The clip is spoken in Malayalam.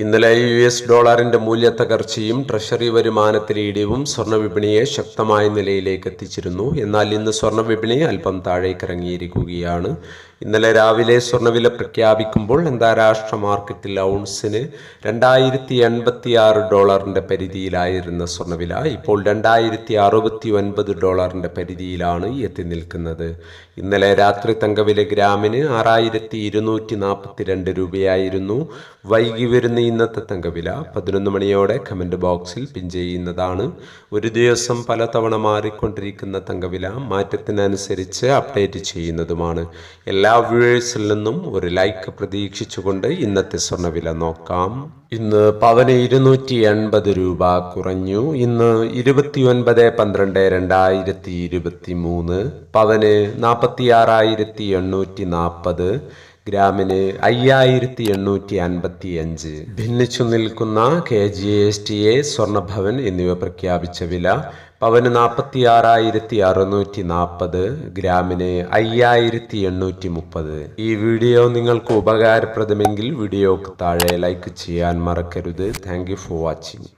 ഇന്നലെ യു എസ് ഡോളറിന്റെ മൂല്യത്തകർച്ചയും ട്രഷറി വരുമാനത്തിലെ ഇടിവും സ്വർണ വിപണിയെ ശക്തമായ നിലയിലേക്ക് എത്തിച്ചിരുന്നു. എന്നാൽ ഇന്ന് സ്വർണ വിപണി അല്പം താഴേക്കിറങ്ങിയിരിക്കുകയാണ്. ഇന്നലെ രാവിലെ സ്വർണവില പ്രഖ്യാപിക്കുമ്പോൾ അന്താരാഷ്ട്ര മാർക്കറ്റിൽ ഔൺസിന് രണ്ടായിരത്തി എൺപത്തി ആറ് ഡോളറിന്റെ പരിധിയിലായിരുന്ന സ്വർണവില ഇപ്പോൾ രണ്ടായിരത്തി അറുപത്തി ഒൻപത് ഡോളറിന്റെ പരിധിയിലാണ് എത്തി നിൽക്കുന്നത്. ഇന്നലെ രാത്രി തങ്കവില ഗ്രാമിന് ആറായിരത്തി ഇരുന്നൂറ്റി നാൽപ്പത്തി രണ്ട് രൂപയായിരുന്നു. വൈകി വരുന്ന ഇന്നത്തെ തങ്കവില പതിനൊന്ന് മണിയോടെ കമന്റ് ബോക്സിൽ പിൻ ചെയ്യുന്നതാണ്. ഒരു ദിവസം പലതവണ മാറിക്കൊണ്ടിരിക്കുന്ന തങ്കവില മാറ്റത്തിനനുസരിച്ച് അപ്ഡേറ്റ് ചെയ്യുന്നതുമാണ്. എല്ലാ വ്യൂവേഴ്സിൽ നിന്നും ഒരു ലൈക്ക് പ്രതീക്ഷിച്ചുകൊണ്ട് ഇന്നത്തെ സ്വർണവില നോക്കാം. ഇന്ന് പവന് ഇരുന്നൂറ്റി എൺപത് രൂപ കുറഞ്ഞു. ഇന്ന് ഇരുപത്തി ഒൻപത് പന്ത്രണ്ട് രണ്ടായിരത്തി ഇരുപത്തി മൂന്ന് പവന് നാൽപ്പത്തി ആറായിരത്തി എണ്ണൂറ്റി നാൽപ്പത് ഗ്രാമിന് അയ്യായിരത്തി എണ്ണൂറ്റി അൻപത്തി അഞ്ച് ഭിന്നിച്ചു നിൽക്കുന്ന K G S T A Swarnabhavan എന്നിവ പ്രഖ്യാപിച്ച വില പവന് നാൽപ്പത്തി ആറായിരത്തി അറുന്നൂറ്റി നാൽപ്പത് ഗ്രാമിന് അയ്യായിരത്തി എണ്ണൂറ്റി മുപ്പത് ഈ വീഡിയോ നിങ്ങൾക്ക് ഉപകാരപ്രദമെങ്കിൽ വീഡിയോക്ക് താഴെ ലൈക്ക് ചെയ്യാൻ മറക്കരുത്. Thank for watching